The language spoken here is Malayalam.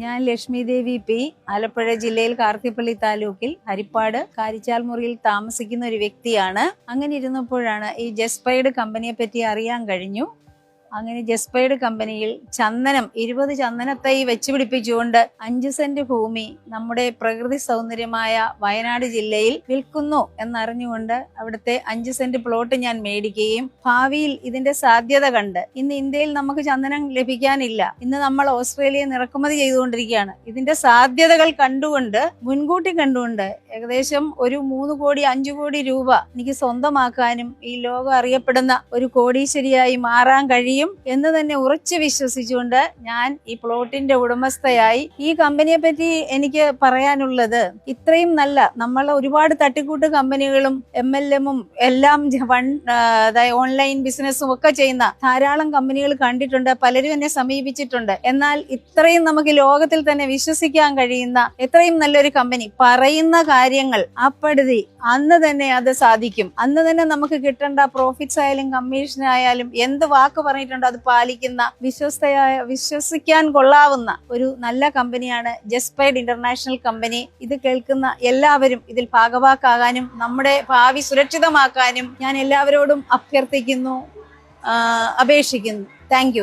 ഞാൻ ലക്ഷ്മി ദേവി പി. ആലപ്പുഴ ജില്ലയിൽ കാർത്തിപ്പള്ളി താലൂക്കിൽ ഹരിപ്പാട് കാരിച്ചാൽ മുറിയിൽ താമസിക്കുന്ന ഒരു വ്യക്തിയാണ്. അങ്ങനെ ഇരുന്നപ്പോഴാണ് ഈ ജസ്പൈഡ് കമ്പനിയെ പറ്റി അറിയാൻ കഴിഞ്ഞു. അങ്ങനെ ജസ്പൈഡ് കമ്പനിയിൽ ചന്ദനം ഇരുപത് ചന്ദനത്തൈ വെച്ച് പിടിപ്പിച്ചുകൊണ്ട് അഞ്ച് സെന്റ് ഭൂമി നമ്മുടെ പ്രകൃതി സൗന്ദര്യമായ വയനാട് ജില്ലയിൽ വിൽക്കുന്നു എന്നറിഞ്ഞുകൊണ്ട് അവിടുത്തെ അഞ്ച് സെന്റ് പ്ലോട്ട് ഞാൻ മേടിക്കുകയും ഭാവിയിൽ ഇതിന്റെ സാധ്യത കണ്ട് ഇന്ന് ഇന്ത്യയിൽ നമുക്ക് ചന്ദനം ലഭിക്കാനില്ല. ഇന്ന് നമ്മൾ ഓസ്ട്രേലിയയിൽ നിറക്കുമതി ചെയ്തുകൊണ്ടിരിക്കുകയാണ്. ഇതിന്റെ സാധ്യതകൾ കണ്ടുകൊണ്ട് മുൻകൂട്ടി കണ്ടുകൊണ്ട് ഏകദേശം ഒരു മൂന്ന് കോടി അഞ്ചു കോടി രൂപ എനിക്ക് സ്വന്തമാക്കാനും ഈ ലോകം അറിയപ്പെടുന്ന ഒരു കോടീശ്വരിയായി മാറാൻ കഴിയും എന്ന് തന്നെ ഉറച്ചു വിശ്വസിച്ചുകൊണ്ട് ഞാൻ ഈ പ്ലോട്ടിന്റെ ഉടമസ്ഥയായി ഈ കമ്പനിയെ പറ്റി എനിക്ക് പറയാനുള്ളത് ഇത്രയും നല്ല നമ്മൾ ഒരുപാട് തട്ടിക്കൂട്ട് കമ്പനികളും എം എൽ എമ്മും എല്ലാം വൺ ഓൺലൈൻ ബിസിനസ്സും ഒക്കെ ചെയ്യുന്ന ധാരാളം കമ്പനികൾ കണ്ടിട്ടുണ്ട് പലരും എന്നെ സമീപിച്ചിട്ടുണ്ട്. എന്നാൽ ഇത്രയും നമുക്ക് ലോകത്തിൽ തന്നെ വിശ്വസിക്കാൻ കഴിയുന്ന എത്രയും നല്ലൊരു കമ്പനി പറയുന്ന കാര്യങ്ങൾ അപ്പടുതി അന്ന് തന്നെ അത് സാധിക്കും. അന്ന് തന്നെ നമുക്ക് കിട്ടേണ്ട പ്രോഫിറ്റ്സ് ആയാലും കമ്മീഷൻ ആയാലും എന്ത് വാക്ക് പറഞ്ഞിട്ടുണ്ടോ. അത് പാലിക്കുന്ന വിശ്വസ്തയായ വിശ്വസിക്കാൻ കൊള്ളാവുന്ന ഒരു നല്ല കമ്പനിയാണ് ജസ്പൈഡ് ഇന്റർനാഷണൽ കമ്പനി. ഇത് കേൾക്കുന്ന എല്ലാവരും ഇതിൽ ഭാഗവാക്കാകാനും നമ്മുടെ ഭാവി സുരക്ഷിതമാക്കാനും ഞാൻ എല്ലാവരോടും അഭ്യർത്ഥിക്കുന്നു അപേക്ഷിക്കുന്നു. താങ്ക്